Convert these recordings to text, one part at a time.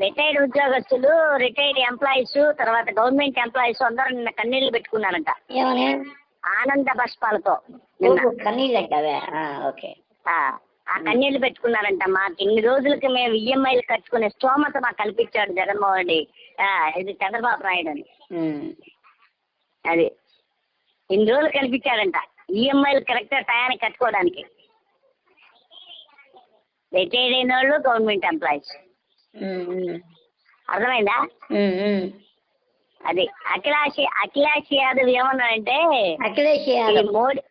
Retired ఉద్యోగస్తులు retired employees తర్వాత government employees అందరూ నిన్న కన్నీళ్ళు పెట్టుకున్నారంట. ఏమని? ఆనంద ఓహో, కన్నీళ్ళు ఓకే. ఆ, కన్నీళ్ళు పెట్టుకున్నారంట. మాకు ఇన్ని రోజులకి మేము ఈఎంఐలు కట్టుకునే స్తోమత మాకు కల్పించాడు జగన్మోహన్ రెడ్డి. ఇది చంద్రబాబు నాయుడు అని. అది. ఇన్ని రోజులు కల్పించాడంట ఈఎంఐలు కరెక్ట్ టయానికి కట్టుకోవడానికి. రిటైర్డ్ అయిన వాళ్ళు గవర్నమెంట్ ఎంప్లాయీస్. అర్థమైందా. అది అఖిలాష్ అఖిలాష్ యాదవ్ ఏమన్నాడంటే అఖిలేష్ యాదవ్. మోడీ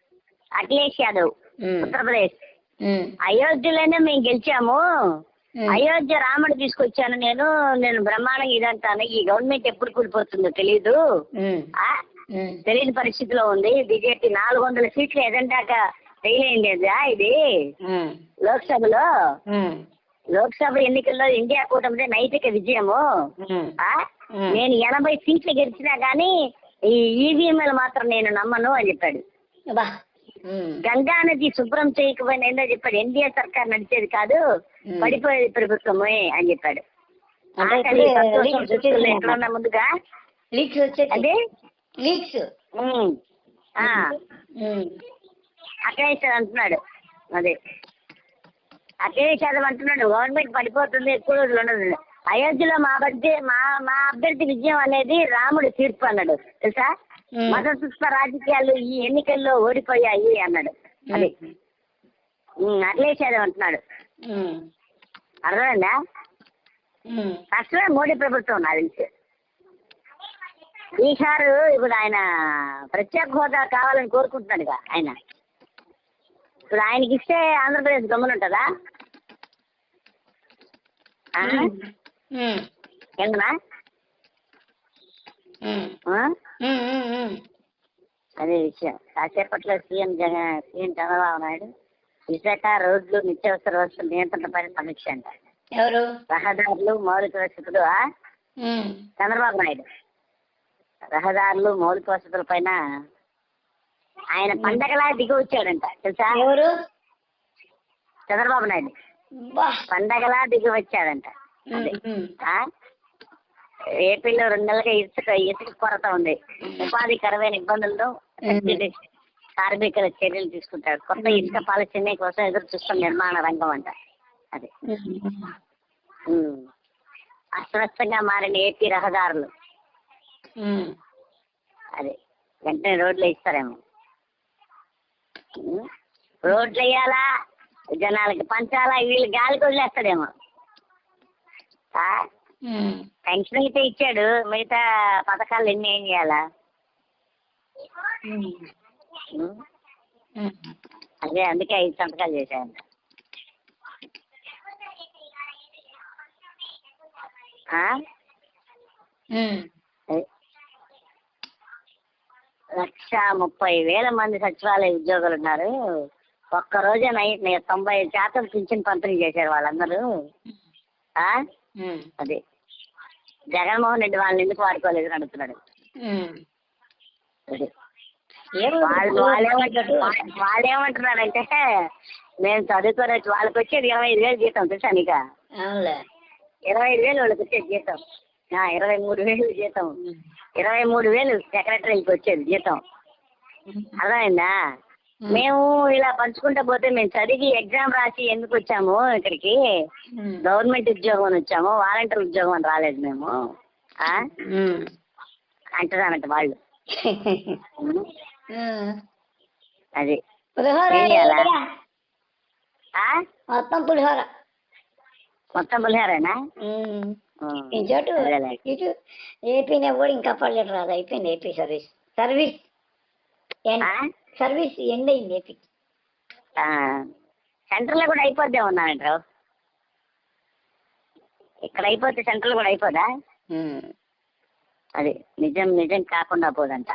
అఖిలేష్ యాదవ్ ఉత్తరప్రదేశ్. అయోధ్యలోనే మేము గెలిచాము. అయోధ్య రాముడు తీసుకొచ్చాను నేను నేను బ్రహ్మాండంగా ఇదంటాను. ఈ గవర్నమెంట్ ఎప్పుడు కూలిపోతుందో తెలీదు. తెలియని పరిస్థితిలో ఉంది. బీజేపీ నాలుగు వందల సీట్లు ఎదంటాక ఫెయిల్ అయింది. ఇది? లోక్సభలో? లోక్సభ ఎన్నికల్లో ఇండియా కూటమిదే నైతిక విజయము. నేను ఎనభై సీట్లు గెలిచినా కానీ ఈ ఈవీఎంలు మాత్రం నేను నమ్మను అని చెప్పాడు. అబ్బా. ఉమ్, గంగా నది శుభ్రం చేయకపోయినా ఏందో చెప్పాడు. ఎన్డీఏ సర్కార్ నడిచేది కాదు. పడిపోయేది ప్రభుత్వమే అని చెప్పాడు. ఎక్కడున్నా ముందుగా? లీక్స్ అదే? లీక్స్. యాదవ్ అంటున్నాడు. అదే. అఖిలేష్ యాదవ్ అంటున్నాడు గవర్నమెంట్ పడిపోతుంది ఎక్కువ రోజులు ఉండదు. అయోధ్యలో మా అభ్యర్థి మా మా అభ్యర్థి విజయం అనేది రాముడి తీర్పు అన్నాడు. తెలుసా. మతతత్వ రాజకీయాలు ఈ ఎన్నికల్లో ఓడిపోయాయి అన్నాడు. అది. ఉమ్, అర్థమైందా? ఉమ్. కష్టమే మోడీ ప్రభుత్వం నాకు తెలిసి. బీహార్ ఇప్పుడు ఆయన ప్రత్యేక హోదా కావాలని కోరుకుంటున్నాడుగా ఆయన. ఇప్పుడు ఆయనకి ఇస్తే ఆంధ్రప్రదేశ్? ఉమ్, ఉమ్, ఉమ్. అదే విషయం. కాసేపట్లో సీఎం జగన్ సీఎం చంద్రబాబు నాయుడు విశాఖ రోడ్లు నిత్యావసర వస్తువుల నియంత్రణపై సమీక్ష అంట. ఎవరు? రహదారులు మౌలిక వసతులు చంద్రబాబు నాయుడు. రహదారులు మౌలిక వసతుల పైన ఆయన పండగలా దిగి వచ్చాడంట తెలుసా? ఎవరు? చంద్రబాబు నాయుడు. పండగలా దిగి వచ్చాడంట? ఏపీలో రెండు నెలలుగా ఇసుక ఇసుక కొరత ఉంది. ఉపాధి కరవైన ఇబ్బందులతో. కార్మికుల చర్యలు తీసుకుంటారు. కొత్త ఇసుక పాలసీ కోసం ఎదురు చూస్తున్న నిర్మాణ రంగం అంట. అది. అస్తవ్యస్తంగా మారిన ఏపీ రహదారులు. అది. వెంటనే రోడ్లు ఇస్తారేమో. రోడ్లు వేయాలా జనాలకి పంచాలా వీళ్ళు గాలికి వదిలేస్తాడేమో. పెన్షన్ అయితే ఇచ్చాడు మిగతా పథకాలు ఎన్ని ఏం చేయాలా. అదే అందుకే ఐదు సంతకాలు చేశాను. ఆ? ఉమ్. అది. లక్ష ముప్పై వేల మంది సచివాలయ ఉద్యోగులు ఉన్నారు. ఒక్క రోజే నై- నే- తొంభై శాతం పింఛన్ పంపిణీ చేశారు వాళ్ళందరూ. అది. జగన్మోహన్ రెడ్డి వాళ్ళని ఎందుకు వాడుకోలేదు అడుగుతున్నాడు. వాళ్ళు వాళ్ళేమంటారు? వాళ్ళేమంటున్నారంటే మేము చదువుకోని వచ్చి వాళ్ళకి వచ్చేది ఇరవై ఐదు వేలు జీతం తెలుసా నీక? ఇరవై ఐదు వేలు వాళ్ళకి వచ్చేది జీతం. ఇరవై మూడు వేలు జీతం. ఇరవై మూడు వేలు సెక్రటరీకి వచ్చేది జీతం. అర్థమైందా? మేము ఇలా పంచుకుంటా పోతే మేము చదివి ఎగ్జామ్ రాసి ఎందుకు వచ్చాము ఇక్కడికి. గవర్నమెంట్ ఉద్యోగం అని వచ్చాము వాలంటీర్ ఉద్యోగం అని రాలేదు మేము. అంటున్నారంట వాళ్ళు. అది? మొత్తం పులిహోర. మొత్తం పులిహారేనా? ఈ చోటు. ఇటు ఏపీనే కూడా ఇంకా పర్లేదు రాదు అయిపోయింది AP service service? Service end అయింది ఏపీ ఆ. సెంటర్లో కూడా అయిపోద్దే ఉన్నానంటారు ఇక్కడ అయిపోతే సెంటర్లో కూడా అయిపోదా. అది నిజం నిజం కాకుండా పోదంట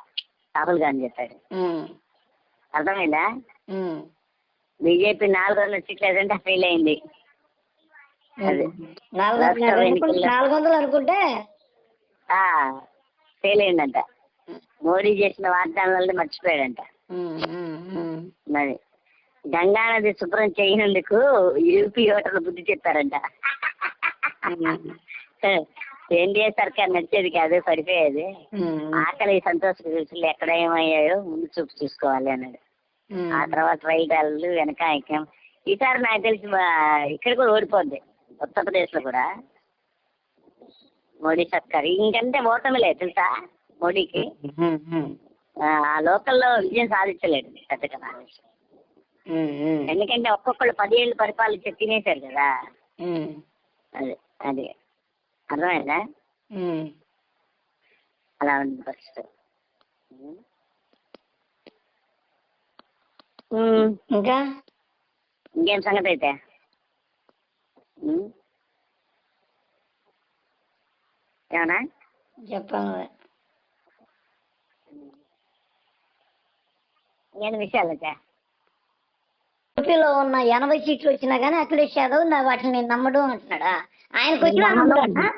రాహుల్ గాంధీ చెప్పాడు. అర్థమైందా. బీజేపీ నాలుగు వందల సీట్లు ఏదంటే ఫెయిల్ అయింది. నాలుగు వందలు అనుకుంటే- ఫెయిల్ అయిందంట. మోడీ చేసిన వాగ్దానాలను మర్చిపోయాడంట. మరి గంగా నది శుభ్రం చేయనందుకు యూపీ ఓటర్లు బుద్ధి చెప్పారంట. ఎన్డీఏ సర్కార్ నచ్చేది కాదు పడిపోయేది. ఆకలి సంతోష రుచులు ఎక్కడ ఏమయ్యాయో ముందు చూపు చూసుకోవాలి అన్నాడు. ఆ తర్వాత రైతాళ్ళు వెనక ఐక్యం ఈసారి నాకు తెలిసి ఇక్కడ కూడా ఓడిపోద్ది. ఉత్తరప్రదేశ్లో కూడా. మోడీ సర్కార్. ఇంకంటే ఓటమి లేదు తెలుసా మోడీకి? ఆ లోకల్లో విజయం సాధించలేడు పెద్దగా. నాకు తెలిసి. ఎందుకంటే ఒక్కొక్కళ్ళు పదేళ్ళు పరిపాలించి తినేశారు కదా. అది అది. అర్థమైందా? అలా ఉంది ఉమ్, ఇంకా? ఇంకేం సంగతి అయితే. ఏమన్నా చెప్పాలి ఇంకేం విషయాలు యూపీలో ఉన్న ఎనభై సీట్లు వచ్చినా కానీ అఖిలేష్ యాదవ్ నా వాటిని నేను నమ్మడం అంటున్నాడా ఆయనకు వచ్చినా నమ్మడా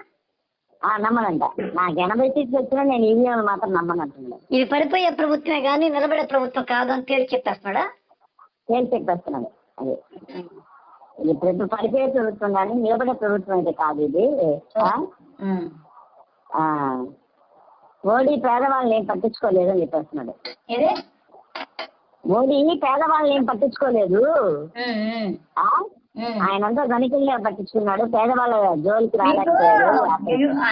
నమ్మనంట నాకు ఎనభై సీట్లు వచ్చినా నేను ఈవీఎం మాత్రం నమ్మనంటున్నాను ఇది పడిపోయే ప్రభుత్వమే కానీ నిలబడే ప్రభుత్వం కాదు అని తేల్చి చెప్పేస్తున్నాడా తేల్చి చెప్పేస్తున్నాడు అది ప్రతి పడిపోయే ప్రభుత్వం కానీ నిలబడే ప్రభుత్వం అయితే కాదు ఇది. మోడీ పేదవాళ్ళని ఏం పట్టించుకోలేదు అని చెప్పేస్తున్నాడు మోడీ పేదవాళ్ళని ఏం పట్టించుకోలేదు? ఆయనంతా ధనికుల్ని పట్టించుకున్నాడు. పేదవాళ్ళ జోలికి రాలేకపోయాడు.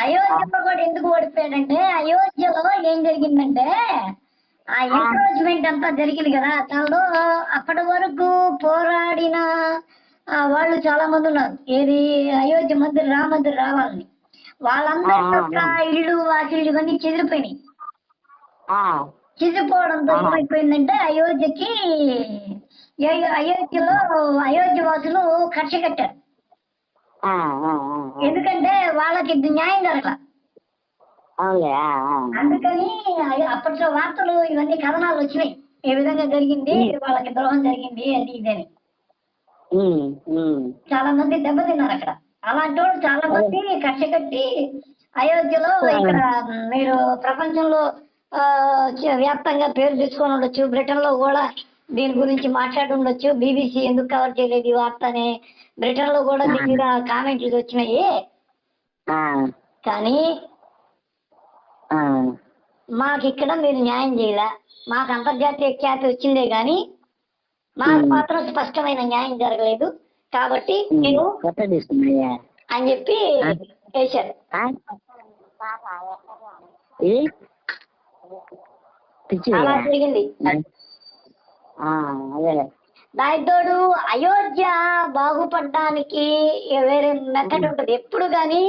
అయోధ్యలో కూడా ఎందుకు ఓడిపోయాడంటే అయోధ్యలో ఏం జరిగిందంటే ఆ ఎంకరేజ్మెంట్ అంతా జరిగింది కదా. దానిలో అప్పటి వరకు పోరాడిన వాళ్ళు చాలా మంది ఉన్నారు. ఏది అయోధ్య మందిర్ రామ మందిర్ రావాలని. వాళ్ళందరి యొక్క ఇళ్ళు వాకిళ్ళు ఇవన్నీ చెదిరిపోయినాయి. చెదిరిపోవడంతో ఏమైపోయిందంటే అయోధ్యకి అయోధ్యలో అయోధ్య వాసులు కక్ష కట్టారు. ఎందుకంటే వాళ్ళకి న్యాయం జరగల. అందుకని అప్పట్లో వార్తలు ఇవన్నీ కథనాలు వచ్చినాయి. ఏ విధంగా జరిగింది వాళ్ళకి ద్రోహం జరిగింది అది ఇది అని. ఉమ్, ఉమ్. చాలా మంది దెబ్బతిన్నారు అక్కడ. అలాంటి వాళ్ళు చాలా మంది కక్ష కట్టి అయోధ్యలో ఇక్కడ మీరు ప్రపంచంలో వ్యాప్తంగా పేరు తెచ్చుకొని ఉండొచ్చు. బ్రిటన్లో కూడా దీని గురించి మాట్లాడి ఉండొచ్చు. బీబీసీ ఎందుకు కవర్ చేయలేదు ఈ వార్త అని. బ్రిటన్లో కూడా దీని మీద కామెంట్లు వచ్చినాయి. కానీ. మాకు ఇక్కడ మీరు న్యాయం చేయలే. మాకు అంతర్జాతీయ ఖ్యాతి వచ్చిందే గాని మాకు మాత్రం స్పష్టమైన న్యాయం జరగలేదు. కాబట్టి నేను అని చెప్పి వేశారు అలా జరిగింది. దానితోడు అయోధ్య బాగుపడడానికి వేరే మెథడ్ ఉంటుంది. ఎప్పుడు కానీ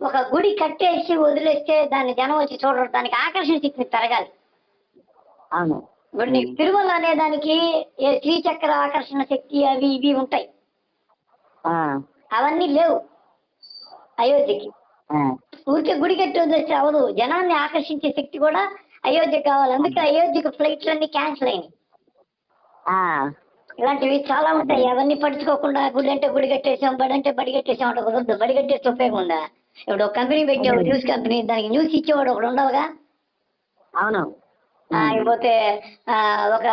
ఒక గుడి కట్టేసి వదిలేస్తే దాన్ని జనం వచ్చి చూడరు దానికి ఆకర్షణ శక్తి పెరగాలి. అవును. నీకు తిరుమల అనే దానికి ఏ శ్రీచక్ర ఆకర్షణ శక్తి అవి ఇవి ఉంటాయి. అవన్నీ లేవు అయోధ్యకి. ఊరికే గుడి కట్టి వదిలేస్తే అవదు. జనాన్ని ఆకర్షించే శక్తి కూడా అయోధ్య కావాలి. అందుకే అయోధ్యకు ఫ్లైట్లు అన్ని క్యాన్సిల్ అయినాయి. ఇలాంటివి చాలా ఉంటాయి. అవన్నీ పట్టించుకోకుండా గుడి అంటే గుడి కట్టేసాం బడి అంటే బడి కట్టేసాం అంటే కుదరదు బడి కట్టేస్తే ఉపయోగం ఉందా? ఇప్పుడు ఒక కంపెనీ పెట్టావు న్యూస్ కంపెనీ దానికి న్యూస్ ఇచ్చేవాడు ఒకడు ఉండవుగా? అవును. ఆ, ఒక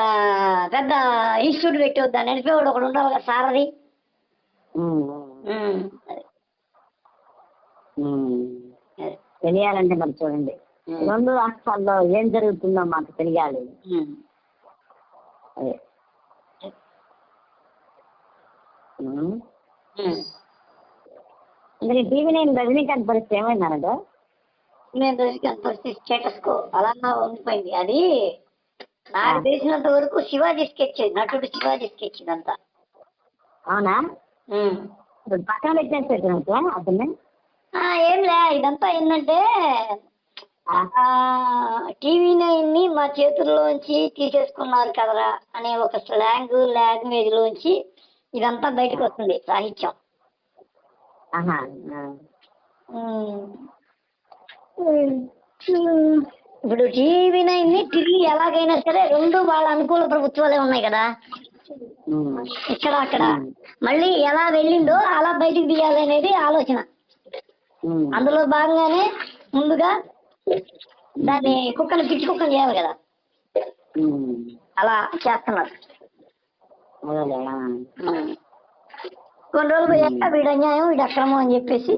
పెద్ద ఇన్స్టిట్యూట్ పెట్టావు దాన్ని నడిపేవాడు ఒకడు సారది. ఉమ్, ఉమ్, అదే. తెలియాలంటే మరి చూడండి. రెండు రాష్ట్రాల్లో ఏం జరుగుతుందో మాకు తెలియాలి. అదే. టీవీ నైన్ రజనీకాంత్ పరిస్థితి ఏమైందనగా నేను రజనీకాంత్ పరిస్థితి స్టేటస్ కో అలా ఉండిపోయింది. అది నాకు తెలిసినంత వరకు శివాజీ స్కెచ్ నటుడు శివాజీ స్కెచ్ ఇదంతా. అవునా? పక్కన ఆ, ఏంలే ఇదంతా ఏంటంటే టీవీ నైన్ని మా చేతుల్లోంచి తీసేసుకున్నారు కదరా అనే ఒక స్లాంగ్ లాంగ్వేజ్ లోంచి ఇదంతా బయటకు వస్తుంది సాహిత్యం. ఇప్పుడు టీవీ నైన్ని తిరిగి ఎలాగైనా సరే రెండు వాళ్ళ అనుకూల ప్రభుత్వాలే ఉన్నాయి కదా. ఇక్కడ అక్కడ మళ్ళీ ఎలా వెళ్ళిందో అలా బయటికి తీయాలి అనేది ఆలోచన. అందులో భాగంగానే ముందుగా దాన్ని కుక్కను పిచ్చి కుక్కను చేయాలి కదా. అలా చేస్తున్నారు. కొన్ని రోజులు పోయాక వీడు అన్యాయం వీడు అక్రమం అని చెప్పేసి